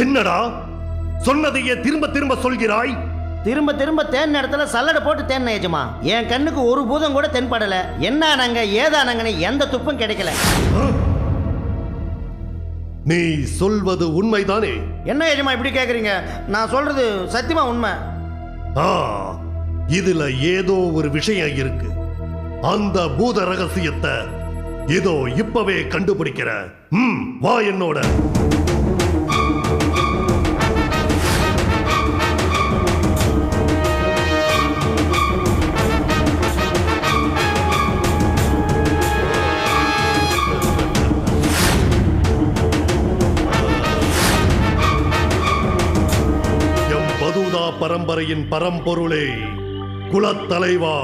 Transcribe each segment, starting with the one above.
என்னடா? சொன்னதையே திரும்ப திரும்ப சொல்கிறாய்? திரும்ப திரும்ப தேன் இடத்துல சல்லடை போட்டு தேன் எஜமா என் கண்ணுக்கு ஒரு பூதம் கூட தென்படல என்னானங்க ஏதானங்கன்னு எந்த துப்பும் கிடைக்கல. நீ சொல்வது உண்மைதானே? என்ன எஜமா இப்படி கேக்குறீங்க? நான் சொல்றது சத்தியமா உண்மை? ஆ இதுல ஏதோ ஒரு விஷயம் இருக்கு. அந்த பூத ரகசியத்தை இதோ இப்பவே கண்டுபிடிக்கிற. ம் வா என்னோட. பரம்பரையின் பரம்பொருளே குலத்தலைவா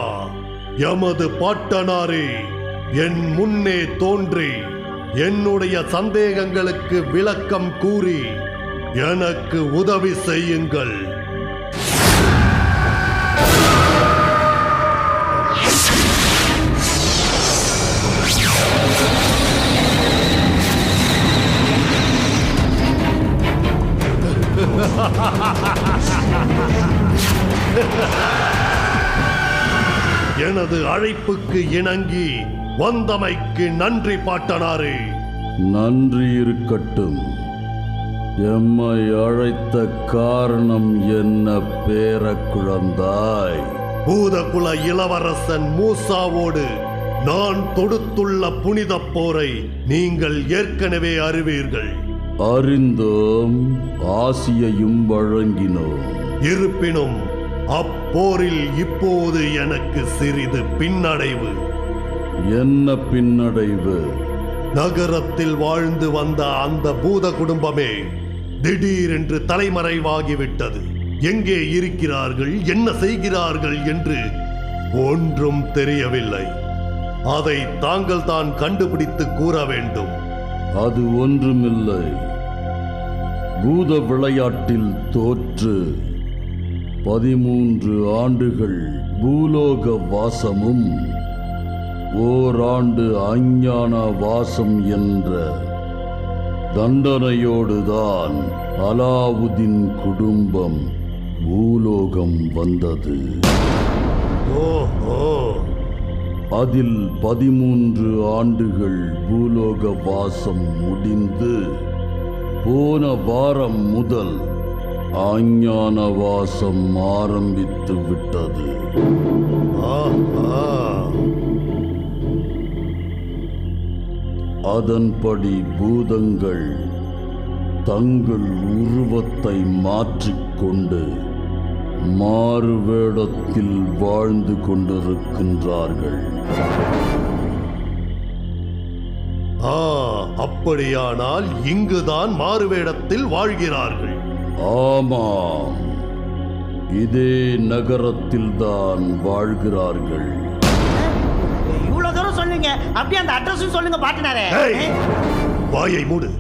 எமது பாட்டனாரே என் முன்னே தோன்றி என்னுடைய சந்தேகங்களுக்கு விளக்கம் கூறி எனக்கு உதவி செய்யுங்கள். எனது அழைப்புக்கு இணங்கி வந்தமைக்கு நன்றி பாட்டனாரே. நன்றி இருக்கட்டும். எம்மை அழைத்த காரணம் என்ன பேர குழந்தாய்? பூதகுல இளவரசன் மூசாவோடு நான் தொடுத்துள்ள புனித போரை நீங்கள் ஏற்கனவே அறிவீர்கள். அறிந்தோம் ஆசியையும் வழங்கினோம். இருப்பினும் அப்போரில் இப்போது எனக்கு சிறிது பின்னடைவு. என்ன பின்னடைவு? நகரத்தில் வாழ்ந்து வந்த அந்த பூத குடும்பமே திடீரென்று தலைமறைவாகிவிட்டது. எங்கே இருக்கிறார்கள் என்ன செய்கிறார்கள் என்று ஒன்றும் தெரியவில்லை. அதை தாங்கள் தான் கண்டுபிடித்து கூற வேண்டும். அது ஒன்றுமில்லை. பூத விளையாட்டில் தோற்று பதிமூன்று ஆண்டுகள் பூலோக வாசமும் ஓராண்டு அஞ்ஞான வாசம் என்ற தண்டனையோடுதான் அலாவுதீன் குடும்பம் பூலோகம் வந்தது. ஓஹோ. அதில் பதிமூன்று ஆண்டுகள் பூலோக வாசம் முடிந்து போன வாரம் முதல் அஞ்ஞான வாசம் ஆரம்பித்து விட்டது. அதன்படி பூதங்கள் தங்கள் உருவத்தை மாற்றிக்கொண்டு மாறு வேடத்தில் வாழ்ந்து கொண்டிருக்கின்றார்கள். ஆ. அப்படியானால் இங்குதான் மாறுவேடத்தில் வாழ்கிறார்கள். ஆமாம். இதே நகரத்தில்தான் வாழ்கிறார்கள். இவ்வளவு தூரம் சொல்லுங்க அப்படியே அந்த அட்ரஸும் சொல்லுங்க பாட்டினாரே. வாயை மூடு.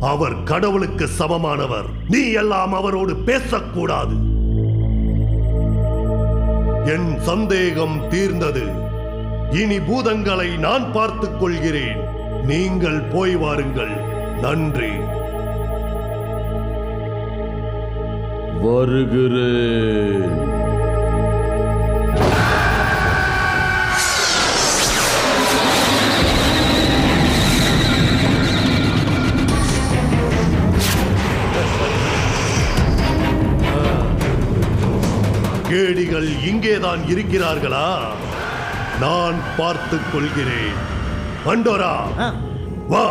அவர் கடவுளுக்கு சமமானவர். நீ எல்லாம் அவரோடு பேசக்கூடாது. என் சந்தேகம் தீர்ந்தது. இனி பூதங்களை நான் பார்த்துக் கொள்கிறேன். நீங்கள் போய் வாருங்கள். நன்றி. வருகிறேன். கேடிகள் இங்கேதான் இருக்கிறார்களா? நான் பார்த்துக் கொள்கிறேன். பண்டோரா வா.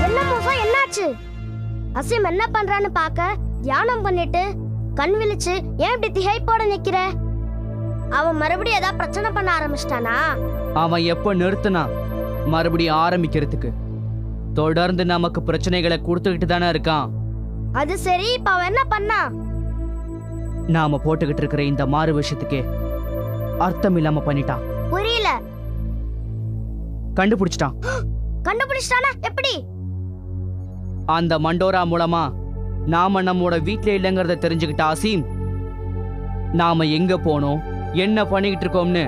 என்ன மோசம்? என்னாச்சு? அசீம் என்ன பண்றான்னு பார்க்க தியானம் பண்ணிட்டு கண் விழிச்சு ஏன் இப்படி திகைப்போட நிக்கிற? அவன் மறுபடியும் ஏதாவது பிரச்சனை பண்ண ஆரம்பிச்சிட்டானா? அவன் எப்போ நிறுத்தினான் மறுபடியும் ஆரம்பிக்கிறதுக்கு. தொடர்ந்து நமக்கு பிரச்சனைகளை கொடுத்துக்கிட்டு தானே இருக்கான். அது சரி இப்ப அவன் என்ன பண்ணா? நாம போட்டுக்கிட்டு இருக்கிற இந்த மாறு விஷயத்துக்கே அர்த்தம் இல்லாம பண்ணிட்டான். புரியல. கண்டுபிடிச்சிட்டான். கண்டுபிடிச்சிட்டானா? எப்படி? அந்த மண்டோரா மூலமா நாம நம்மோட வீட்ல இல்லைங்கிறத தெரிஞ்சுக்கிட்ட அசீம் நாம எங்க போனோம்? என்ன பண்ணிக்கிட்டு இருக்கோம்னு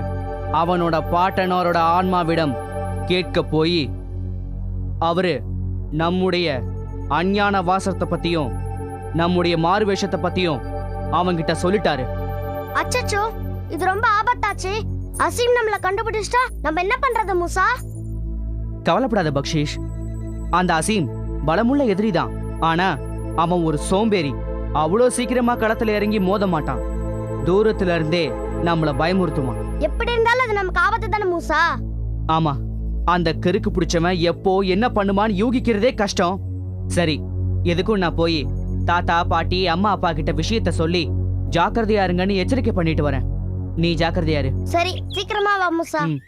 அவனோட பாட்டனோரோட ஆன்மாவிடம் கேட்க போய் அவரு நம்முடைய அஞ்ஞான வாசத்தை பத்தியும் நம்முடைய மாறுவேஷத்தை பத்தியும் அவன்கிட்ட சொல்லிட்டாரு. அச்சச்சோ இது ரொம்ப ஆபத்தாச்சு. அசீம் நம்மள கண்டுபிடிச்சிட்டா நம்ம என்ன பண்றது மூசா? கவலைப்படாத பக்ஷீஷ். அந்த அசீம் பலமுள்ள எதிரிதான். ஆனா அவன் ஒரு சோம்பேறி. அவ்வளோ சீக்கிரமா களத்துல இறங்கி மோத மாட்டான். தூரத்துல இருந்தே நம்மள பயமுறுத்துவான் எப்படி இருந்தாலும் அது நமக்கு ஆபத்து தானே மூசா? ஆமா அந்த கருக்கு பிடிச்சவன் எப்போ என்ன பண்ணுமான்னு யூகிக்கிறதே கஷ்டம். சரி எதுக்கும் நான் போய் தாத்தா பாட்டி அம்மா அப்பா கிட்ட விஷயத்த சொல்லி ஜாக்கிரதையா இருங்கன்னு எச்சரிக்கை பண்ணிட்டு வரேன். நீ ஜாக்கிரதையா இரு. சரி சீக்கிரமா வா மூசா. ம்.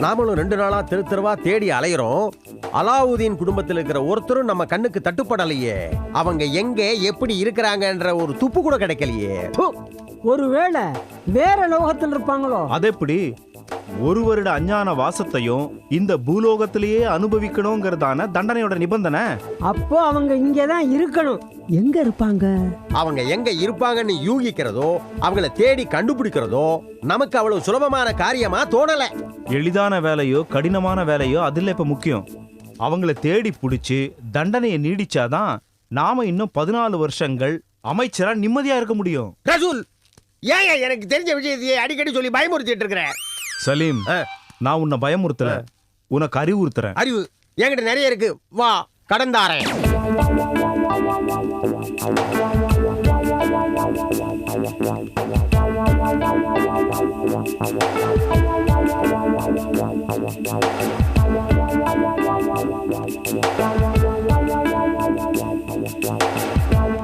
நாமளும் ரெண்டு நாளா தெரு தெருவா தேடி அலையிறோம். அலாவுதீன் குடும்பத்தில் இருக்கிற ஒருத்தரும் நம்ம கண்ணுக்கு தட்டுப்படலையே. அவங்க எங்க எப்படி இருக்கிறாங்கன்ற ஒரு துப்பு கூட கிடைக்கலையே. ஒருவேளை வேற லோகத்தில் இருப்பாங்களோ? அது எப்படி? ஒரு வருட அஞ்ஞான வாசத்தையும் இந்த பூலோகத்திலேயே அனுபவிக்கணுங்கிறதான தண்டனையோட நிபந்தனை? அப்போ அவங்க இங்கே தான் இருக்கணும். எங்க இருப்பாங்க? அவங்க எங்க இருப்பாங்கன்னு யூகிக்கிறதோ அவங்கள தேடி கண்டுபிடிக்கிறதோ நமக்கு அவ்வளவு சுலபமான காரியமா தோணல. எளிதான வேலையோ கடினமான வேலையோ அதில் இப்ப முக்கியம். அவங்கள தேடி பிடிச்சி தண்டனையை நீடிச்சாதான் நாம இன்னும் பதினாலு வருஷங்கள் அமைச்சரா நிம்மதியா இருக்க முடியும். ரசூல் ஏன் எனக்கு தெரிஞ்ச விஷயத்தையே அடிக்கடி சொல்லி பயமுறுத்திட்டு இருக்கிற? சலீம். நான் உன்னை பயமுறுத்தல. உனக்கு அறிவுறுத்துறேன். அறிவு என்கிட்ட நிறைய இருக்கு. வா கடந்தாரேன்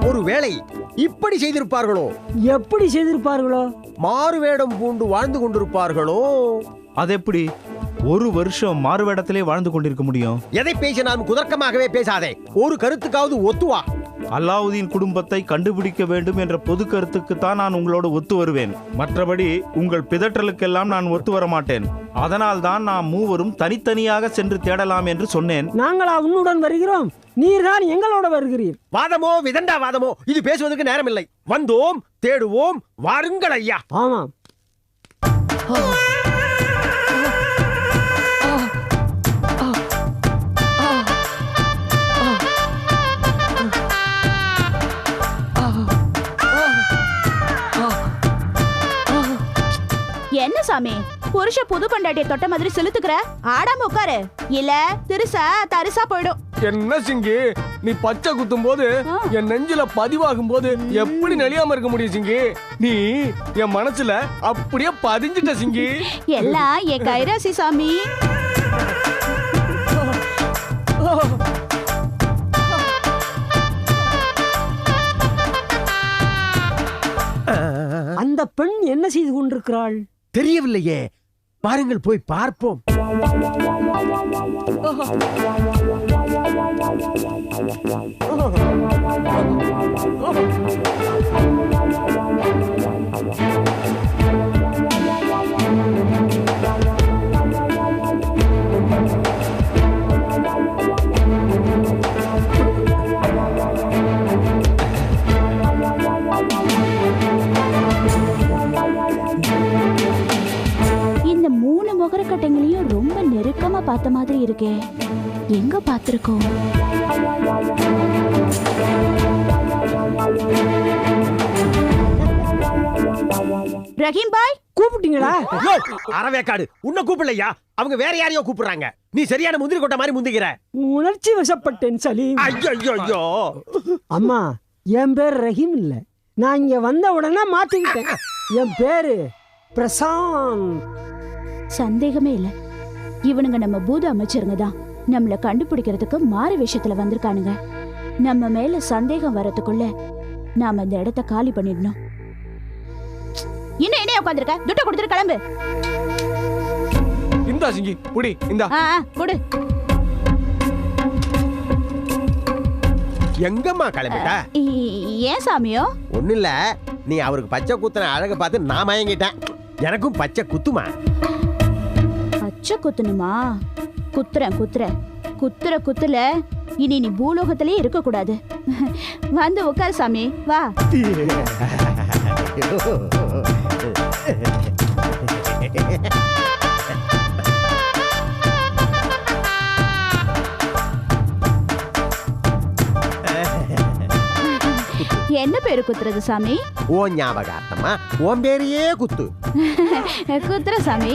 ஒருவேளை இப்படி செய்திருப்பார்களோ? எப்படி செய்திருப்பார்களோ? மாறு வேடம் பூண்டு வாழ்ந்து கொண்டிருப்பார்களோ? அது எப்படி ஒரு வருஷம் மாறுவேடத்திலே வாழ்ந்து கொண்டிருக்க முடியும். எதை பேசினாலும் குதர்க்கமாகவே பேசாதே. ஒரு கருத்துக்காவது ஒத்துவா? அல்லாவுதீன் குடும்பத்தை கண்டுபிடிக்க வேண்டும் என்ற பொது கருத்துக்கு தான் நான் உங்களோட ஒத்து வருவேன். மற்றபடி உங்கள் பிதற்றலுக்கெல்லாம் நான் ஒத்து வர மாட்டேன் அதனால் தான் நாம் மூவரும் தனித்தனியாக சென்று தேடலாம் என்று சொன்னேன். நாங்களா உன்னுடன் வருகிறோம்? நீர்தான் எங்களோட வருகிறீர். வாதமோ விதண்டா வாதமோ இது பேசுவதற்கு நேரமில்லை. வந்தோம் தேடுவோம் வாருங்கள் ஐயா. ஆமாம். சாமி புருஷ புது பண்டாட்டிய தொட்ட மாதிரி செலுத்துக்கிற? ஆடாம உட்காரு. இல்ல திருசா தரிசா போயிடும். என்ன சிங்கி? நீ பச்சை குத்தும் போது. என் நெஞ்சில பதிவாகும் போது எப்படி நெளியாம இருக்க முடியும் சிங்கி? நீ என் மனசுல அப்படியே பதிஞ்சிட்ட சிங்கி. எல்லாம் என் கைராசி சாமி. அந்த பெண் என்ன செய்து கொண்டிருக்கிறாள்? தெரியவில்லையே. பாருங்கள் போய் பார்ப்போம். இந்த பார்த்த மாதிரி இருக்கே எங்க பார்த்திருக்கோம் ரஹீம் பாய் கூப்பிட்டீங்களா? அறவேக்காடு உன்னை கூப்பிடலையா? அவங்க வேற யாரையோ கூப்பிடுறாங்க. நீ சரியான முந்திரி கொட்ட மாதிரி முந்திக்கிற. உணர்ச்சி வசப்பட்டேன் சலீம். ஐயோ ஐயோ ஐயோ அம்மா என் பேர் ரஹீம் இல்ல. நான் இங்க வந்த உடனே மாத்திக்கிட்டேன் என் பேரு பிரசாந்த். சந்தேகமே இல்ல. இவனுங்க நம்ம பூத அமைச்சருங்க தான். நம்மள கண்டுபிடிக்கிறதுக்கு மாறு விஷயத்துல வந்திருக்கானுங்க. நம்ம மேல சந்தேகம் வரதுக்குள்ள நாம இந்த இடத்த காலி பண்ணிடணும். இன்னும் என்ன உட்காந்துருக்க துட்ட கொடுத்துட்டு கிளம்பு. இந்த சிங்கி புடி இந்தா. கொடு. எங்கம்மா கிளம்பிட்ட? ஏன் சாமியோ? ஒண்ணும் இல்ல நீ அவருக்கு பச்சை குத்துன அழக பார்த்து நான் மயங்கிட்டேன். எனக்கும் பச்சை குத்துமா? பச்சை குத்தணுமா? குத்துறேன் குத்துறேன். குத்துற குத்துல இனி நீ பூலோகத்திலே இருக்க கூடாது வந்து உட்கார் சாமி வா. என்ன பேரு குத்துறது சாமி? ஓ ஞாபகார்த்தமா உன் பேரையே குத்து. குத்துற சாமி.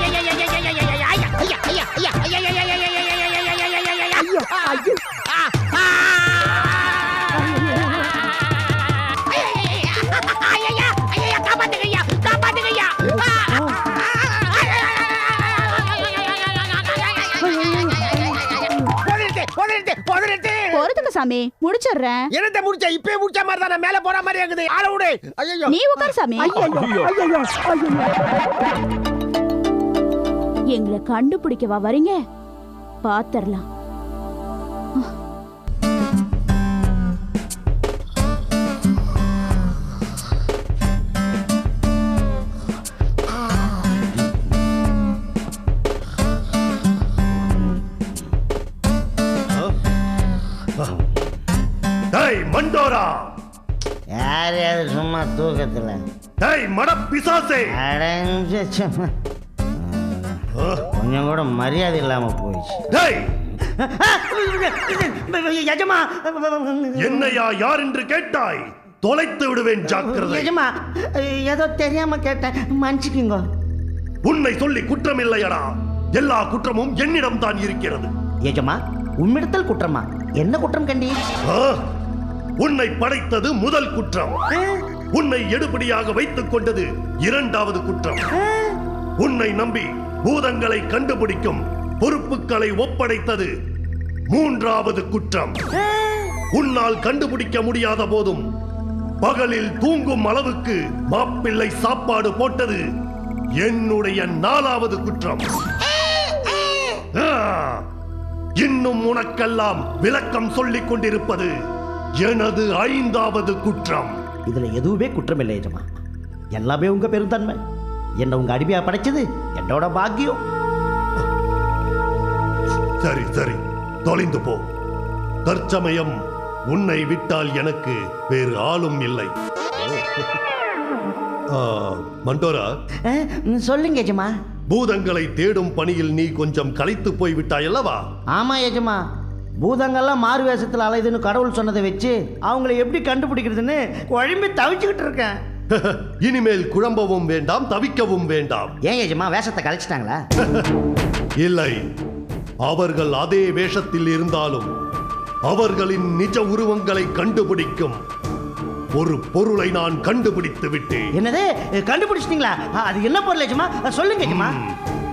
சாமி. முடிச்சிடுறேன். என்னத்த முடிச்ச? இப்பே முடிச்ச மாதிரி தான்? மேல போற மாதிரி இருக்குது. ஆள விடு. ஐயோ நீ உட்கார் சாமி. எங்களை கண்டுபிடிக்கவா வரீங்க? பாத்திரலாம். யார் யாரு சும்மா தூக்கத்துல டேய் மட பிசாசே. அடைஞ்சு. கொஞ்சம் கூட மரியாதை இல்லாம போயிடுச்சு. டேய். என்னையா யார் என்று கேட்டாய்? தொலைத்து விடுவேன் ஜாக்கிரதை. எஜமா ஏதோ தெரியாம கேட்டேன். மன்னிச்சுக்குங்க. உன்னை சொல்லி குற்றம் இல்லையடா எல்லா குற்றமும் என்னிடம் தான் இருக்கிறது. எஜமா உம்மிடத்தில் குற்றமா? என்ன குற்றம் கண்டீர் ஆ? உன்னை படைத்தது முதல் குற்றம். உன்னை எடுபடியாக வைத்துக் கொண்டது இரண்டாவது குற்றம். உன்னை நம்பி பூதங்களை கண்டுபிடிக்கும் பொறுப்புகளை ஒப்படைத்தது மூன்றாவது குற்றம். உன்னால் கண்டுபிடிக்க முடியாத போதும் பகலில் தூங்கும் அளவுக்கு மாப்பிள்ளை சாப்பாடு போட்டது என்னுடைய நாலாவது குற்றம்! இன்னும் உனக்கெல்லாம் விளக்கம் சொல்லிக் கொண்டிருப்பது எனது ஐந்தாவது குற்றம். இதுல எதுவுமே குற்றம் இல்லை எஜமா எல்லாமே உங்க பெருந்தன்மை. என்ன உங்க அடிமையா படைச்சது? என்னோட பாக்கியம். சரி சரி. தொலைந்து போ. தற்சமயம் உன்னை விட்டால் எனக்கு வேறு ஆளும் இல்லை. ஆ, மண்டோரா? சொல்லுங்க எஜமா. பூதங்களை தேடும் பணியில் நீ கொஞ்சம் களைத்து போய் விட்டாய் அல்லவா ஆமா எஜமா. பூதங்கள்லாம் மாறு வேஷத்தில் அலையுதுன்னு கடவுள் சொன்னதை வச்சு அவங்கள எப்படி கண்டுபிடிக்கிறதுன்னு குழம்பி தவிச்சுக்கிட்டு இருக்கேன். இனிமேல் குழம்பவும் வேண்டாம் தவிக்கவும் வேண்டாம். ஏன் எஜமா வேஷத்தை கழிச்சிட்டாங்களா இல்லை. அவர்கள் அதே வேஷத்தில் இருந்தாலும் அவர்களின் நிஜ உருவங்களை கண்டுபிடிக்கும் ஒரு பொருளை நான் கண்டுபிடித்து விட்டேன். என்னது? கண்டுபிடிச்சிட்டீங்களா? அது என்ன பொருள் எஜமா? சொல்லுங்க எஜமா.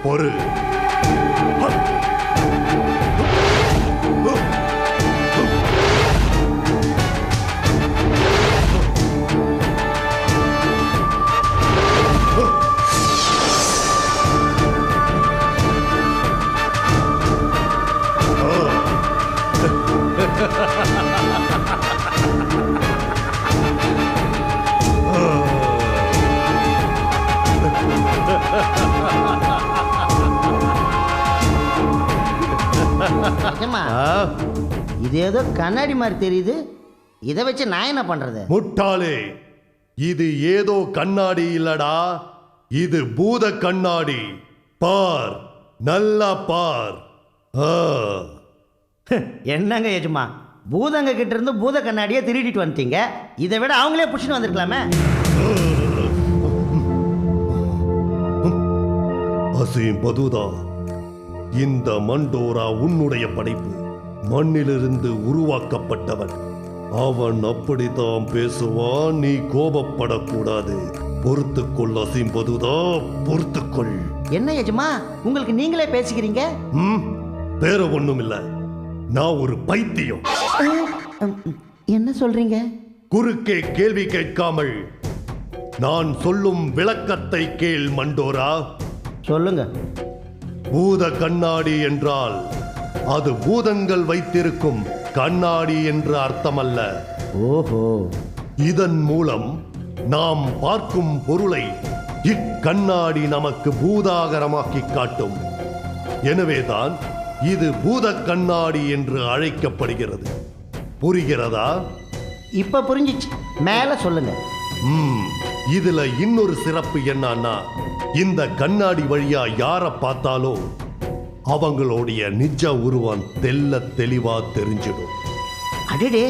பொருள். இது ஏதோ கண்ணாடி மாதிரி தெரியுது. இதை வச்சு நான் என்ன பண்றது? முட்டாளே இது ஏதோ கண்ணாடி இல்லடா. இது பூத கண்ணாடி. பார் நல்லா பார். ஆ. என்னங்க எஜமா? பூதங்க கிட்ட இருந்து பூத கண்ணாடியை திருடிட்டு வந்துட்டீங்க. இதை விட அவங்களே புடிச்சுட்டு வந்திருக்கலாமே. அசீம் பதுதா இந்த மண்டோரா உன்னுடைய படைப்பு. மண்ணிலிருந்து உருவாக்கப்பட்டவன். அவன் அப்படித்தான் பேசுவான் நீ கோபப்படக்கூடாது. பொறுத்துக்கொள் அசீம் பதுதா பொறுத்துக்கொள். என்ன எஜமா உங்களுக்கு நீங்களே பேசிக்கிறீங்க ம் வேற ஒண்ணும் இல்ல நான் ஒரு பைத்தியம். என்ன சொல்றீங்க? குறுக்கே கேள்வி கேட்காமல் நான் சொல்லும் விளக்கத்தை கேள் மண்டோரா. சொல்லுங்க. பூத கண்ணாடி என்றால் அது பூதங்கள் வைத்திருக்கும் கண்ணாடி என்று அர்த்தமல்ல. ஓஹோ. இதன் மூலம் நாம் பார்க்கும் பொருளை இக்கண்ணாடி நமக்கு பூதாகரமாக்கி காட்டும். எனவேதான் இது பூத கண்ணாடி என்று அழைக்கப்படுகிறது. புரிகிறதா? இப்ப புரிஞ்சிச்சு. மேல சொல்லுங்க. ம் இதுல இன்னொரு சிறப்பு என்னன்னா இந்த கண்ணாடி வழியா யார பார்த்தாலும் அவங்களுடைய நிஜ உருவம் தெல்ல தெளிவா தெரிஞ்சிடும். அடடே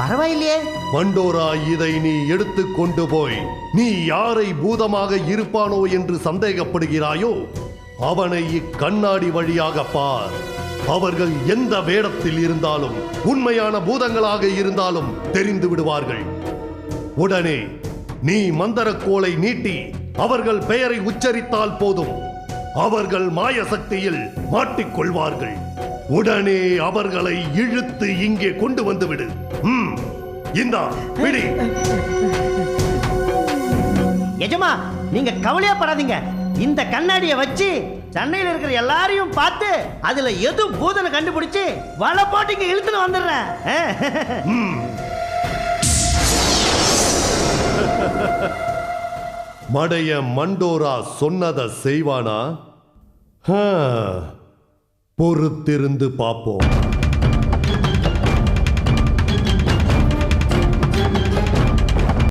பரவாயில்லையே. மண்டோரா இதை நீ எடுத்து கொண்டு போய் நீ யாரை பூதமாக இருப்பானோ என்று சந்தேகப்படுகிறாயோ அவனை இக்கண்ணாடி வழியாக பார். அவர்கள் எந்த வேடத்தில் இருந்தாலும் உண்மையான பூதங்களாக இருந்தாலும் தெரிந்து விடுவார்கள். உடனே நீ மந்தரக்கோலை நீட்டி அவர்கள் பெயரை உச்சரித்தால் போதும். அவர்கள் மாய சக்தியில் மாட்டிக்கொள்வார்கள். உடனே அவர்களை இழுத்து இங்கே கொண்டு வந்து விடு ம் இந்தா பிடி. எஜமா நீங்க கவலையா படாதீங்க. இந்த கண்ணாடியை வச்சு சென்னையில் இருக்கிற எல்லாரையும் பார்த்து அதுல எது பூதனை கண்டுபிடிச்சு வலை போட்டு இங்க இழுத்துன்னு வந்துடுறேன். மடைய மண்டோரா சொன்னதை செய்வானா? பொறுத்திருந்து பார்ப்போம்